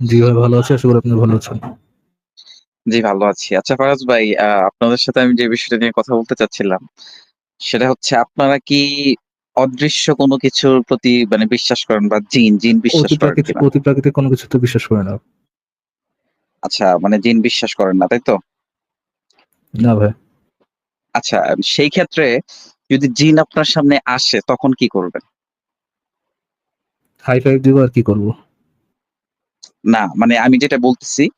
জি ভাই ভালো আছি। আশা করি আপনি ভালো আছেন। জি, ভালো আছি। আচ্ছা ফারাজ ভাই, আপনাদের সাথে আমি যে বিষয়টা নিয়ে কথা বলতে চাচ্ছিলাম, সেটা হচ্ছে আপনারা কি অদৃশ্য কোনো কিছুর প্রতি মানে বিশ্বাস করেন বা জিন, জিন বিশ্বাস করেন অতি প্রাকৃতিক কোনো কিছুতে বিশ্বাস করি না। আচ্ছা, মানে জিন বিশ্বাস করেন না, তাই তো? না ভাই। আচ্ছা, সেই ক্ষেত্রে যদি জিন আপনার সামনে আসে তখন কি করবেন? হাই ফাইভ দিব আর কি করব? না, মানে আমি যেটা বলতেছি,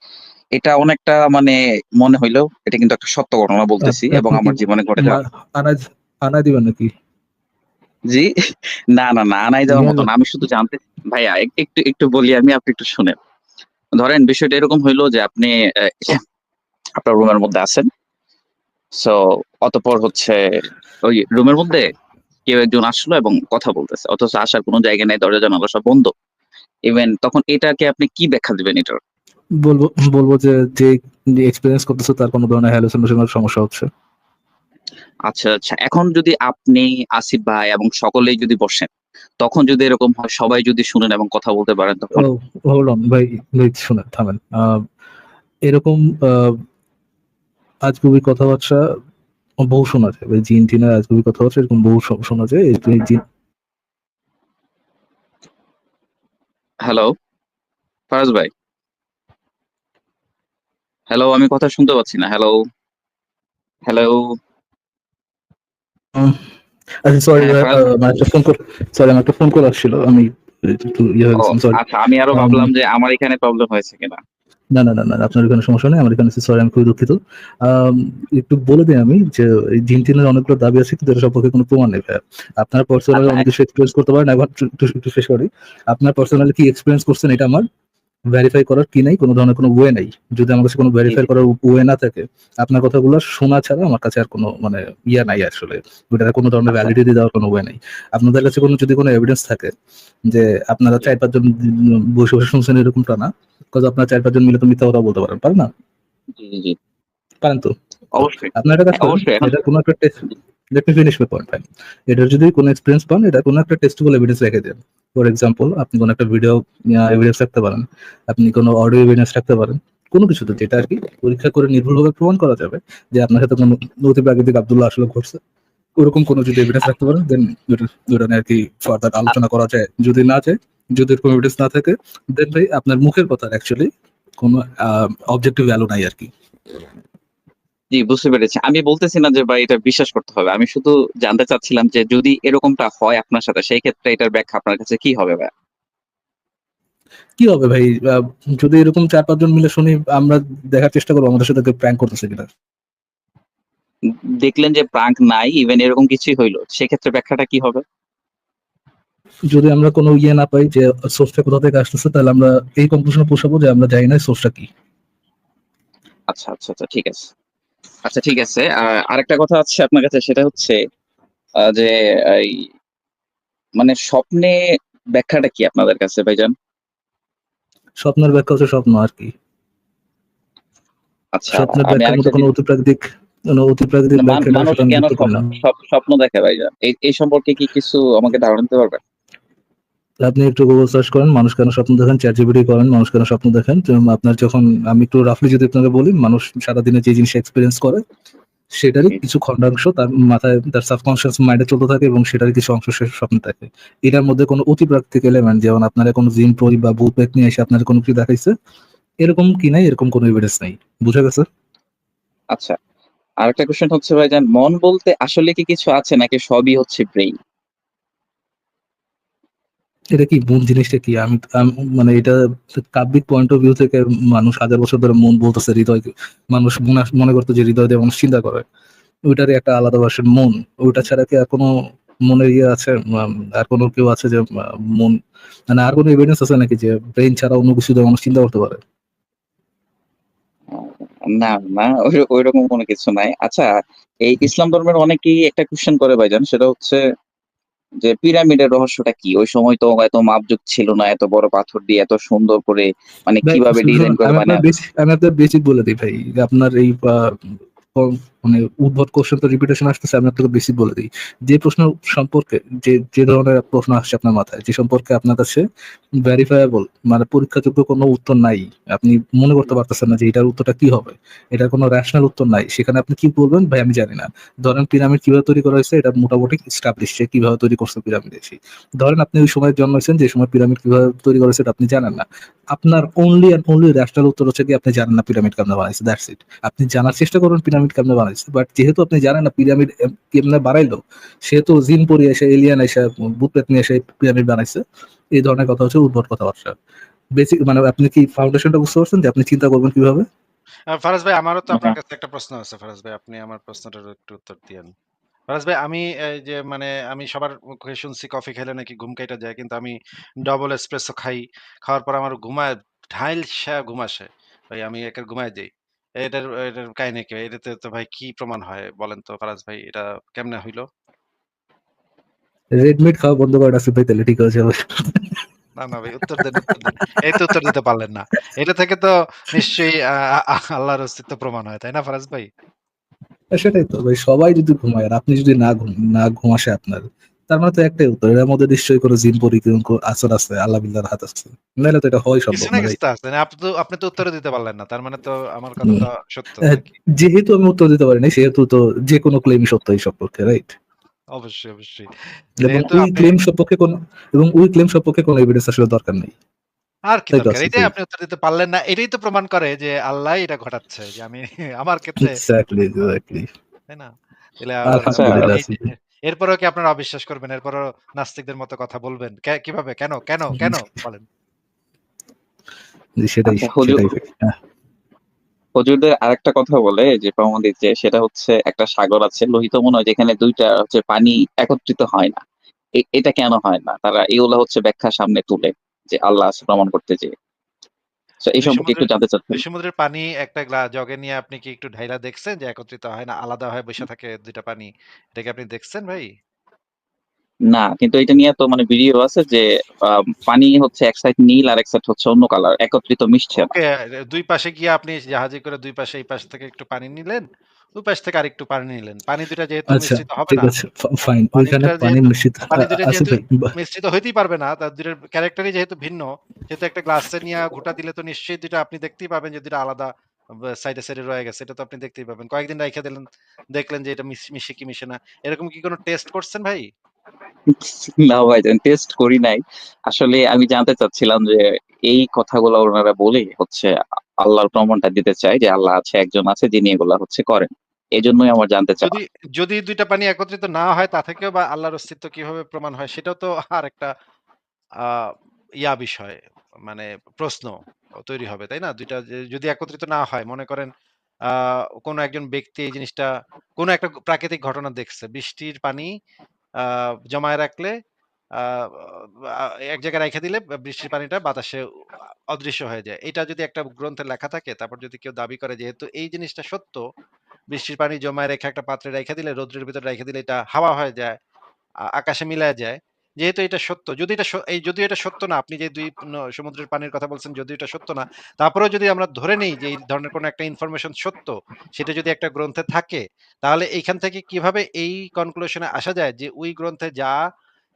এটা অনেকটা মানে মনে হইল এটা কিন্তু একটা সত্য ঘটনা বলতেছি এবং আমার জীবনে ঘটে মা যাওয়া আনাজ আনায় দিবেন নাকি? জি? না, না, না, আনাই দেওয়ার মতো না। আমি শুধু জানতে ভাইয়া একটু, একটু বলি আমি, আপনি একটু শুনেন। ধরেন বিষয়টা এরকম হইল যে আপনি আপনার রুমের মধ্যে আছেন। সো অতঃপর হচ্ছে ওই রুমের মধ্যে কেউ একজন আসলো এবং কথা বলতেছে। অথচ আসার কোনো জায়গা নাই, দরজা জানালা সব বন্ধ। ইভেন তখন এটাকে আপনি কি ব্যাখ্যা দিবেন এটার? বলব বলব যে, যে এক্সপেরিয়েন্স করতেছে তার কোনো ধরনের হ্যালুসিনেশন এর সমস্যা হচ্ছে। আচ্ছা, আচ্ছা। এখন যদি আপনি, আসিফ ভাই এবং সকলেই যদি বসেন, তখন যদি এরকম হয় সবাই যদি শুনেন এবং কথা বলতে পারেন তখন? হোল্ড অন ভাই, ভাই শুনেন, থামেন। এরকম আজগুবি কথাবার্তা বহু শোনা যায়। ভাই জিন-টিনের আজগুবি কথাবার্তা এরকম বহু শোনা যায়। এই জিন হ্যালো? ফারাজ ভাই? হ্যালো, আমি কথা শুনতে পাচ্ছি না। হ্যালো? হ্যালো? আচ্ছা সরি হ্যাঁ, ফারাজ আমার একটা ফোন কল সরি আমার একটা ফোন কল আসছিল। আমি ইয়ে। আচ্ছা, আমি আরও ভাবলাম যে আমার এখানে প্রবলেম হয়েছে কিনা। না, না, না, না, আপনার এখানে সমস্যা নেই। আমার এখানে সরি আমি খুবই দুঃখিত। একটু বলে দিই আমি যে এই জিন-টিনের অনেকগুলো দাবি আছে কিন্তু এটা সম্পর্কে কোনো প্রমাণ নেই। আপনার পার্সোনালি আচ্ছা, অনেক কিছু এক্সপিরিয়েন্স করতে পারেন। একটু একটু শেষ করি। আপনার পার্সোনালি কি এক্সপিরিয়েন্স করছেন এটা আমার ভেরিফাই করার কি নাই, কোনো ধরনের কোনো ওয়ে নাই। যদি আমার কাছে কোনো ভেরিফাই করার ওয়ে না থাকে, আপনার কথাগুলো শোনা ছাড়া আমার কাছে আর কোনো মানে ইয়ে নাই আসলে। ওইটার কোনো ধরনের আচ্ছা, ভ্যালিডিটি দেওয়ার কোনো ওয়ে নাই। আপনাদের কাছে কোনো যদি কোনো এভিডেন্স থাকে যে আপনারা চার ৪-৫ জন উম বসে, বসে শুনছেন এরকমটা না। কজ আপনারা ৪-৫ জন মিলে তো মিথ্যা কথা বলতে পারেন। পারেন না? পারেন তো? অবশ্যই। আপনারা একটা কাজ অবশ্যই এখন কোনো একটা test G, let me finish my point ভাই। এটার যদি কোনো এক্সপেরিয়েন্স পান, এটা কোনো একটা টেস্টেবল এভিডেন্স রেখে দেন। ফর এক্সাম্পল আপনি কোনো একটা ভিডিও এভিডেন্স রাখতে পারেন। আপনি কোনো অডিও এভিডেন্স রাখতে পারেন। কোনো কিছুতে যেটা আরকি পরীক্ষা করে নির্ভুলভাবে প্রমাণ করা যাবে যে আপনার সাথে কোনো অতি প্রাকৃতিক আবদুল্লাহ আসলে ঘটছে। ওরকম কোনো যদি এভিডেন্স রাখতে পারেন দেন ওটা নিয়ে আরকি ফার্দার আলোচনা করা যায়। যদি না যায়, যদি এরকম এভিডেন্স না থাকে দেন ভাই আপনার মুখের কথার অ্যাকচুয়ালি কোনো অবজেক্টিভ ভ্যালু নাই আরকি। জি, বুঝতে পেরেছি। আমি বলতেছি না যে ভাই এটা বিশ্বাস করতে হবে। আমি শুধু জানতে চাচ্ছিলাম যে যদি এরকমটা হয় আপনার সাথে সেই ক্ষেত্রে এটার ব্যাখ্যা আপনার কাছে কি হবে ভাই কি হবে ভাই? যদি এরকম ৪-৫ জন মিলে শুনি আমরা দেখার চেষ্টা করব আমাদের সাথে কেউ প্র্যাঙ্ক করতেছে কিনা। দেখলেন যে প্রাঙ্ক নাই, ইভেন এরকম কিছুই হইল। সেক্ষেত্রে ব্যাখ্যাটা কি হবে? যদি আমরা কোনো ইয়ে না পাই যে সোর্সটা কোথা থেকে আসতেছে তাহলে আমরা এই কনক্লুশন পৌঁছাবো যে আমরা জানি না সোর্সটা কি। আচ্ছা, আচ্ছা, আচ্ছা ঠিক আছে। আচ্ছা ঠিক আছে। আরেকটা কথা আছে আপনার কাছে সেটা হচ্ছে যে এই মানে স্বপ্নে ব্যাখ্যাটা কি আপনাদের কাছে ভাইজান? স্বপ্নের ব্যাখ্যা হচ্ছে স্বপ্ন আর কি আচ্ছা, স্বপ্নের আমি ব্যাখ্যার কোনো অতিপ্রাকৃতিক কোনো অতিপ্রাকৃতিক ব্যাখ্যা যুক্ত করি স্বপ্ন দেখে ভাইজান? এই সম্পর্কে কি কিছু আমাকে ধারণা দিতে পারবেন? আপনি একটু গুগল সার্চ করেন মানুষ কেন স্বপ্ন দেখেন, ChatGPT করেন মানুষ কেন স্বপ্ন দেখেন। আপনার যখন আমি একটু রাফলি যদি আপনাকে বলি মানুষ সারাদিনে যে জিনিস এক্সপিরিয়েন্স করে সেটারই কিছু খন্ডাংশ তার মাথায় তার সাবকনসিয়াস মাইন্ডে চলতে থাকে এবং সেটারই কিছু অংশ সে স্বপ্নে থাকে। এটার মধ্যে কোনো অতি অতিপ্রাকৃতিক এলিমেন্ট যেমন আপনারা কোনো জিন পরি বা ভূত-প্রেত নিয়ে এসে আপনার কোনো কিছু দেখাইছে, এরকম কি নাই এরকম কোনো এভিডেন্স নাই। বুঝা গেছে? আচ্ছা। আরেকটা কোশ্চেন হচ্ছে ভাই ভাইজান মন বলতে আসলে কি কিছু আছে নাকি সবই হচ্ছে ব্রেইন? এটা কি মন জিনিসটা কি? আমি মানে এটা কাব্যিক পয়েন্ট অফ ভিউ থেকে মানুষ হাজার বছর ধরে মন বলতেছে হৃদয় মানুষ মনে করতো যে হৃদয় দিয়ে মানুষ চিন্তা করে। ওইটারই একটা আলাদা ভার্সন মন। ওইটা ছাড়া কি আর কোনো মনের ইয়ে আছে? আর কোনো কেউ আছে যে মন মানে আর কোনো এভিডেন্স আছে নাকি যে ব্রেইন ছাড়া অন্য কিছু দিয়ে মানুষ চিন্তা করতে পারে? না, না ওই ঐরকম কোনো কিছু নাই। আচ্ছা এই ইসলাম ধর্মের অনেকেই একটা কোয়েশ্চেন করে ভাইজান সেটা হচ্ছে যে পিরামিডের রহস্যটা কি? ওই সময় তো এত মাপজোক ছিল না। এত বড় পাথর দিয়ে এত সুন্দর করে মানে কীভাবে ডিজাইন করে মানে আমি বেসিক বলে দিই ভাই। আপনার এই মানে উদ্ভট কোশ্চেন তো রিপিটেশন আসতেছে, আমি আপনাকে বেশি বলে দিই। যে প্রশ্ন সম্পর্কে, যে যে ধরনের প্রশ্ন আসছে আপনার মাথায়, যে সম্পর্কে আপনার কাছে ভেরিফায়েবল মানে পরীক্ষাযোগ্য কোনো উত্তর নাই, আপনি মনে করতে পারতেছেন না যে এটার উত্তরটা কি হবে, এটার কোনো রেশনাল উত্তর নাই, সেখানে আপনি কি বলবেন ভাই আমি জানি না। ধরেন পিরামিড কীভাবে তৈরি করা হয়েছে, এটা মোটামুটি স্টাবলিশ সে কীভাবে তৈরি করছে পিরামিড এসে ধরেন আপনি ওই সময় জন্মাইছেন, যে সময় পিরামিড কীভাবে তৈরি করেছে এটা আপনি জানেন না। আপনার অনলি অ্যান্ড অনলি রেশনাল উত্তর হচ্ছে কি আপনি জানেন না পিরামিড কেমনে বানাইছে দ্যাটস ইট আপনি জানার চেষ্টা করুন পিরামিড কেমনে বানাইছে। বাট যেহেতু আপনি জানেন না পিরামিড কেমনে বানাইলো সেহেতু জিন পরি এসে এলিয়ান এসে বুটপেট নিয়ে এসে পিরামিড বানাইছে। এই ধরনের কথা হচ্ছে উদ্ভট কথাবার্তা। বেসিক মানে আপনি কি ফাউন্ডেশনটা বুঝতে পারছেন যে আপনি চিন্তা করবেন কীভাবে? ফারাজ ভাই আমারও তো আপনার। কাছে একটা প্রশ্ন আছে ফারাজ ভাই। আপনি আমার প্রশ্নটার একটু উত্তর দিয়েন। ফারাজ ভাই আমি যে মানে আমি সবার মুখে শুনছি কফি খেলে নাকি ঘুম কাইটা যায় কিন্তু আমি ডবল এসপ্রেসো খাই। খাওয়ার পর আমার ঘুমায় ঢাইল সে ঘুম আসে। ভাই আমি একের ঘুমায় যাই। এটার এটার কাহিনী কি? এটাতে তো ভাই কি প্রমাণ হয় বলেন তো ফারাজ ভাই? এটা কেমনে হইল? রেড মিট খাওয়া বন্ধ করে রাখছে ভাই তাহলে ঠিক হয়ে যাবে না না ভাই উত্তর দেন উত্তর দেন। এই তো উত্তর দিতে পারলেন না। এটা থেকে তো নিশ্চয়ই আল্লাহর অস্তিত্ব প্রমাণ হয় তাই না ফারাজ ভাই? সেটাই তো ভাই সবাই যদি ঘুমায় আর আপনি যদি না ঘুম না ঘুম আসে আপনার তার মানে তো একটাই উত্তর এর মধ্যে নিশ্চয়ই কোনো জিন পরিক্রম আসর আছে আল্লাহ বিল্লার হাত আছে। নাহলে তো এটা হয় সম্ভব না আপনি তো আপনি তো উত্তর দিতে পারলেন না তার মানে তো আমার কথাটা সত্য যেহেতু আমি উত্তর দিতে পারিনি সেহেতু তো যে কোনো ক্লেমই সত্য এই সম্পর্কে রাইট অবশ্যই অবশ্যই। এবং ওই ক্লেম সম্পর্কে কোন এবং ওই ক্লেম সম্পর্কে কোনো এভিডেন্স আসলে দরকার নেই। আর কি দরকার? এটাই আপনি উত্তর দিতে পারলেন না এটাই তো প্রমাণ করে যে আল্লাহ এটা ঘটাচ্ছে যে আমি আমার ক্ষেত্রে এক্স্যাক্টলি এক্স্যাক্টলি তাই না? যে- এরপরেও কি আপনারা অবিশ্বাস করবেন? এরপরও নাস্তিকদের মতো কথা বলবেন? কীভাবে? কেন? কেন? কেন? বলেন। সেটাই আচ্ছা, হুজুর- সেটাই ভাই। হ্যাঁ, হুজুরদের আরেকটা কথা বলে যে প্রমাণ দিচ্ছে সেটা হচ্ছে একটা সাগর আছে লোহিত মনে যেখানে দুইটা হচ্ছে পানি একত্রিত হয় না। এ- এটা কেন হয় না? তারা এগুলো হচ্ছে ব্যাখ্যা সামনে তুলে যে আল্লাহ আছে প্রমাণ করতে যে এই সম্পর্কে একটু সমুদ্রের- জানতে চাচ্ছি সমুদ্রের পানি একটা জগে নিয়ে আপনি কি একটু ঢাইলা দেখছেন যে একত্রিত হয় না আলাদা হয় বসে থাকে দুইটা পানি? এটা কি আপনি দেখছেন ভাই? না কিন্তু এটা নিয়ে তো মানে ভিডিও আছে যে আহ, পানি হচ্ছে এক সাইড নীল আর এক সাইড হচ্ছে অন্য কালার একত্রিত মিশছে ওকে দুই পাশে গিয়ে আপনি জাহাজে করে দুই পাশে এই পাশ থেকে একটু পানি নিলেন দুই পাশ থেকে আরেকটু পানি নিলেন। পানি যেহেতু আচ্ছা মিশ্রিত হবে ঠিক না আছে ফাইন ওইখানে পানি মিশ্রিত পানি আছে যেহেতু মিশ্রিত হইতেই পারবে না তার দুইটার ক্যারেক্টারই যেহেতু ভিন্ন যেহেতু একটা গ্লাসে নিয়ে ঘোটা দিলে তো নিশ্চয়ই দুইটা আপনি দেখতেই পাবেন যে দুইটা আলাদা সাইডে সাইডে রয়ে গেছে এটা তো আপনি দেখতেই পাবেন। কয়েকদিন রেখে দিলেন দেখলেন যে এটা মিশে কি মিশে না। এরকম কি কোনো টেস্ট করছেন ভাই? না ভাই টেস্ট করি নাই। আসলে আমি জানতে চাচ্ছিলাম যে, এই কথাগুলো ওনারা বলে হচ্ছে আল্লাহর প্রমাণটা দিতে চায় যে আল্লাহ আছে, একজন আছে যিনি এগুলা হচ্ছে করেন। এই জন্যই আমার জানতে চাই যদি যদি দুইটা পানি একত্রিত না হয় তা থেকেও বা আল্লাহর অস্তিত্ব কীভাবে প্রমাণ হয়, সেটাও তো আর একটা ইয়া বিষয় মানে প্রশ্ন তৈরি হবে, তাই না? দুইটা যদি একত্রিত না হয়, মনে করেন কোনো একজন ব্যক্তি এই জিনিসটা, কোনো একটা প্রাকৃতিক ঘটনা দেখছে, বৃষ্টির পানি জমায় রাখলে এক জায়গায় রেখে দিলে বৃষ্টির পানিটা বাতাসে অদৃশ্য হয়ে যায়। এটা যদি একটা গ্রন্থে লেখা থাকে, তারপর যদি কেউ দাবি করে যেহেতু এই জিনিসটা সত্য, বৃষ্টির পানি জমায় রেখে একটা পাত্রে রেখে দিলে, রৌদ্রের ভিতরে রেখে দিলে এটা হাওয়া হয়ে যায় আকাশে মিলায় যায় যেহেতু এটা সত্য, যদি এটা এই যদি এটা সত্য না, আপনি যে দুই সমুদ্রের পানির কথা বলছেন, যদি এটা সত্য না, তারপরেও যদি আমরা ধরে নেই যে এই ধরনের কোনো একটা ইনফরমেশন সত্য, সেটা যদি একটা গ্রন্থে থাকে, তাহলে এইখান থেকে কীভাবে এই কনক্লুশনে আসা যায় যে ওই গ্রন্থে যা,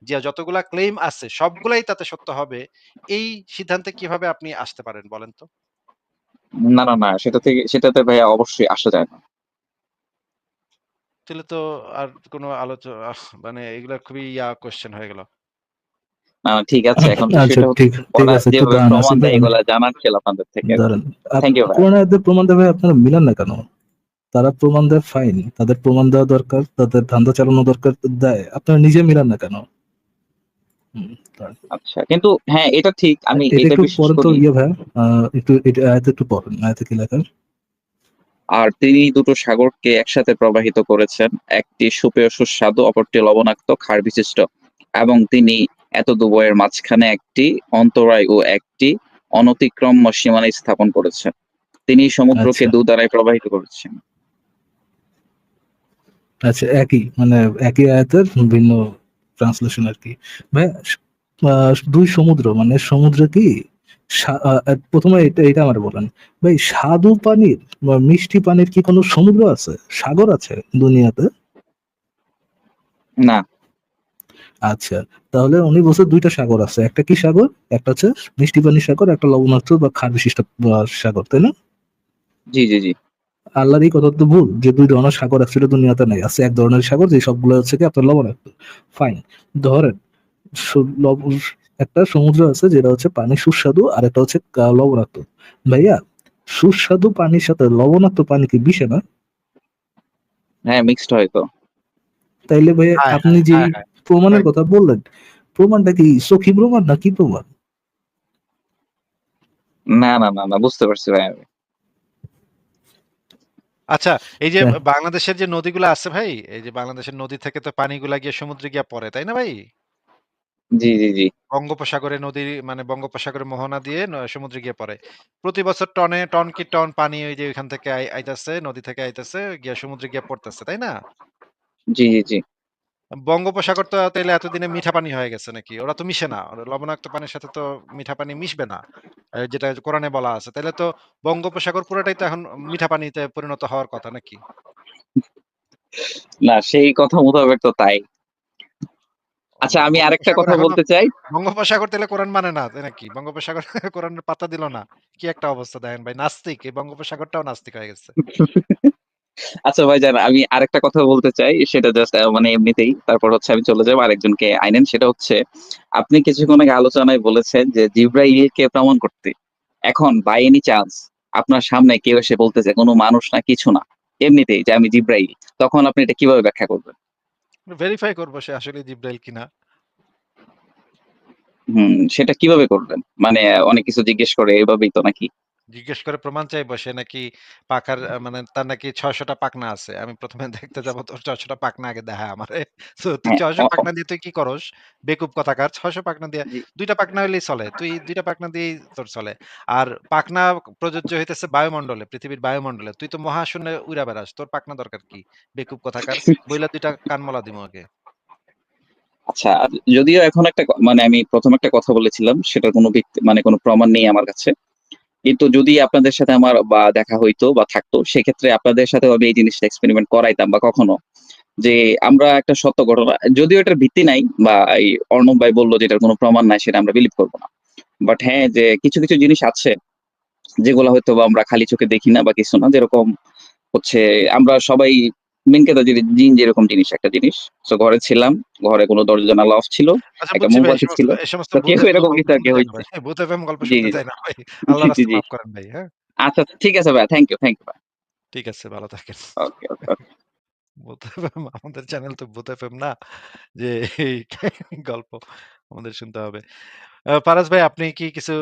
যে যতগুলা ক্লেম আছে, সবগুলাই তাতে সত্য হবে, এই সিদ্ধান্তে কীভাবে আপনি আসতে পারেন বলেন তো? না না না, সেটা থেকে, সেটাতে ভাইয়া অবশ্যই আসা যায় না। তাহলে তো আর কোনো আলোচনা মানে এগুলা খুবই ইয়া কোশ্চেন হয়ে গেল। না ঠিক আছে এখন আচ্ছা ঠিক ঠিক আছে একটু প্রমাণ দেয় ভাই, এগুলা জানার ছিল আপনাদের থেকে you, ভাই। প্রমাণ দেবে আপনারা মিলান না কেন? তারা প্রমাণ দেয় ফাইন তাদের প্রমাণ দেওয়া দরকার তাদের ধান্দা চালানো দরকার দেয় আপনারা নিজে মিলান না কেন? আচ্ছা কিন্তু হ্যাঁ এটা ঠিক আমি এটা একটু পড়েন তো ইয়ে ভাই একটু এটা আয়াতে একটু পড়েন আয়াতে কি লেখা আর তিনি দুটো সাগরকে একসাথে প্রবাহিত করেছেন একটি সুপেয় সুস্বাদু অপরটি লবণাক্ত ক্ষার বিশিষ্ট। এবং তিনি এত দুবয়ের মাঝখানে একটি অন্তরায় ও একটি অনতিক্রম সীমানা স্থাপন করেছেন। তিনি সমুদ্রকে আচ্ছা। দু দ্বারাই প্রবাহিত করেছেন। আচ্ছা একই মানে একই আয়াতের ভিন্ন ট্রান্সলেশন আর কি। ভাই দুই সমুদ্র মানে সমুদ্র কি? প্রথমে এটা এটা আমার বলেন। ভাই স্বাদু পানির বা মিষ্টি পানির কি কোনো সমুদ্র আছে? সাগর আছে দুনিয়াতে? না। আচ্ছা তাহলে উনি বলছে দুইটা সাগর আছে। একটা কি সাগর? একটা হচ্ছে মিষ্টি পানির সাগর একটা লবণাক্ত বা ক্ষার বিশিষ্ট সাগর তাই না? জি জি জি। আল্লাহর এই কথা তো ভুল যে দুই ধরনের সাগর অ্যাকচুয়ালি দুনিয়াতে নাই। আছে এক ধরনের সাগর যে সবগুলো হচ্ছে কি আপনার লবণাক্ত। ফাইন ধরেন একটা সমুদ্র আছে যেটা হচ্ছে পানি সুস্বাদু আর একটা হচ্ছে লবণাক্ত। ভাইয়া সুস্বাদু পানির সাথে লবণাক্ত পানি কি বিষে না? হ্যাঁ মিক্সড হয় তো। তাইলে ভাইয়া হ্যাঁ, আপনি যে হ্যাঁ, হ্যাঁ। প্রমাণের কথা বললেন প্রমাণটা কি সখী প্রমাণ না কি প্রমাণ? না না না না বুঝতে পারছি ভাই আমি। আচ্ছা এই যে হ্যাঁ। বাংলাদেশের যে নদীগুলো আছে ভাই এই যে বাংলাদেশের নদী থেকে তো পানিগুলা গিয়ে সমুদ্রে গিয়ে পড়ে তাই না ভাই? জি জি জি। বঙ্গোপসাগরে নদীর মানে বঙ্গোপসাগরে মোহনা দিয়ে ন- সমুদ্রে গিয়ে পড়ে। প্রতি বছর টনে টন কি টন পানি ওই যে ওইখান থেকে আই- আইতাছে নদী থেকে আইতাছে গিয়ে সমুদ্রে গিয়ে পড়তেছে তাই না? জি জি জি। বঙ্গোপসাগর তো তাইলে এতদিনে মিঠা পানি হয়ে গেছে নাকি? ওরা তো মিশে না। ওরা লবণাক্ত পানির সাথে তো মিঠা পানি মিশবে না যেটা কোরআনে বলা আছে। তাহলে তো বঙ্গোপসাগর পুরোটাই তো এখন মিঠা পানিতে পরিণত হওয়ার কথা নাকি? না সেই কথা মোতাবেক তো তাই। আচ্ছা আমি আরেকটা কথা বলতে চাই। বঙ্গোপসাগর তাহলে কোরআন মানে না তাই নাকি? বঙ্গোপসাগর কোরআনের পাতা দিল না। কি একটা অবস্থা দেখেন ভাই নাস্তিক। এই বঙ্গোপসাগরটাও নাস্তিক হয়ে গেছে। আচ্ছা ভাই জান আমি আরেকটা কথা বলতে চাই সেটা জাস্ট মানে এমনিতেই। তারপর হচ্ছে আমি চলে যাব আরেকজনকে আইনেন সেটা হচ্ছে আপনি কিছুক্ষণ আগে আলোচনায় বলেছেন যে জিব্রাইলকে প্রমাণ করতে। এখন বাই এনি চান্স আপনার সামনে কেউ এসে বলতেছে কোনো মানুষ না কিছু না। এমনিতেই যে আমি জিব্রাইল তখন আপনি এটা কীভাবে ব্যাখ্যা করবেন? ভেরিফাই করব সে আসলে জিব্রাইল কিনা। হুম, সেটা কীভাবে করবেন? মানে অনেক কিছু জিজ্ঞেস করে, এভাবেই তো নাকি? জিজ্ঞেস করে প্রমাণ চাইব সে নাকি পাকার আহ, মানে তার নাকি ছয়শটা পাকনা আছে। আমি প্রথমে দেখতে যাব তোর ছয়শটা পাকনা আগে দেখা আমারে। তুই হ্যাঁ, ছয়শো অ- অ- পাকনা দিয়ে তুই কি করস? বেকুব কথাকার ছয়শো পাকনা দিয়ে জি। দুইটা পাকনা হইলেই চলে। তুই দুইটা পাকনা দিয়েই তোর চলে। আর পাকনা প্রযোজ্য হইতেছে বায়ুমণ্ডলে পৃথিবীর বায়ুমণ্ডলে। তুই তো মহাশূন্যে উড়া বেড়াস। তোর পাকনা দরকার কি? বেকুব কথাকার বইলা দুইটা কানমলা দিমু আগে। আচ্ছা যদিও এখন একটা ক- মানে আমি প্রথম একটা কথা বলেছিলাম সেটার কোনো ভিত্তি মানে কোনো প্রমাণ নেই আমার কাছে। কিন্তু যদি আপনাদের সাথে আমার, বা দেখা হইতো বা থাকতো, সেক্ষেত্রে আপনাদের সাথে আমি এই জিনিসটা এক্সপেরিমেন্ট করাইতাম বা কখনো। যে আমরা একটা সত্য ঘটনা, যদিও এটার ভিত্তি নাই, বা এই অর্ণব ভাই বলল যে এটার কোনো প্রমাণ নাই, সেটা আমরা বিলিভ করব না। বাট হ্যাঁ যে কিছু কিছু জিনিস আছে, যেগুলো হয়তো বা আমরা খালি চোখে দেখি না বা কিছু না, যেরকম হচ্ছে আমরা সবাই মেনকে তো জিন যেরকম জিনিস একটা জিনিস। তো ঘরে ছিলাম ঘরে কোনো দরজা জানালা অফ ছিল আচ্ছা একটা মোমবাতি ছিল। কেউ এরকম কিছু আর কি শুনতে চাই না হয়েছে। ভাই। ভূত এফএম গল্প শুনতে চাই না ভাই আল্লাহ রাস্তা মাফ করেন ভাই হ্যাঁ? আচ্ছা ঠিক আছে ভাই থ্যাংক ইউ থ্যাংক ইউ ভাই ঠিক আছে ভালো থাকেন। ওকে ওকে ভূত এফএম আমাদের চ্যানেল তো ভূত এফএম না যে এই গল্প আমাদের শুনতে হবে। ফারাজ ভাই আপনি কি কিছু